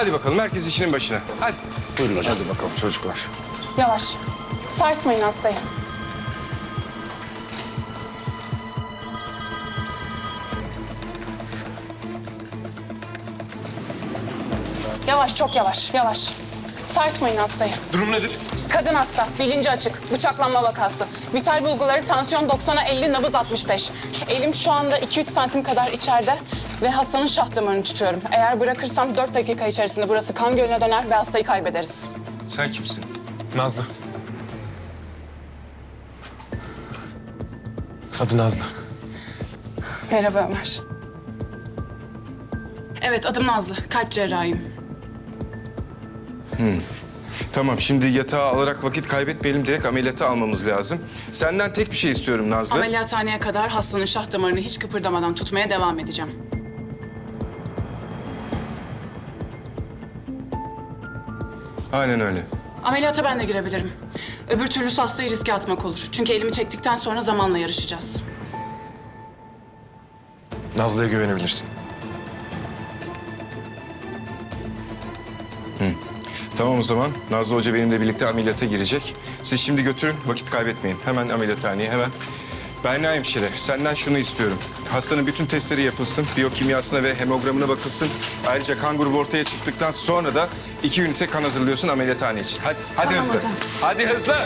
Hadi bakalım herkes işinin başına. Hadi. Buyurun hocam. Hadi bakalım çocuklar. Yavaş. Sarsmayın hastayı. Yavaş, çok yavaş, yavaş. Sarsmayın hastayı. Durum nedir? Kadın hasta, bilinci açık, bıçaklanma vakası. Vital bulguları tansiyon 90'a 50, nabız 65. Elim şu anda 2-3 santim kadar içeride ve hastanın şah damarını tutuyorum. Eğer bırakırsam 4 dakika içerisinde burası kan gölüne döner ve hastayı kaybederiz. Sen kimsin? Nazlı. Adı Nazlı. Merhaba Ömer. Evet, adım Nazlı. Kalp cerrahiyim. Tamam şimdi yatağa alarak vakit kaybetmeyelim. Direkt ameliyata almamız lazım. Senden tek bir şey istiyorum Nazlı. Ameliyathaneye kadar hastanın şah damarını hiç kıpırdamadan tutmaya devam edeceğim. Aynen öyle. Ameliyata ben de girebilirim. Öbür türlüsü hastayı riske atmak olur. Çünkü elimi çektikten sonra zamanla yarışacağız. Nazlı'ya güvenebilirsin. Tamam o zaman. Nazlı Hoca benimle birlikte ameliyata girecek. Siz şimdi götürün, vakit kaybetmeyin. Hemen ameliyathaneye, hemen. Berna hemşire, senden şunu istiyorum. Hastanın bütün testleri yapılsın, biyokimyasına ve hemogramına bakılsın. Ayrıca kan grubu ortaya çıktıktan sonra da iki ünite kan hazırlıyorsun ameliyathane için. Hadi, hadi Tamam hızlı. hocam. Hadi hızlı.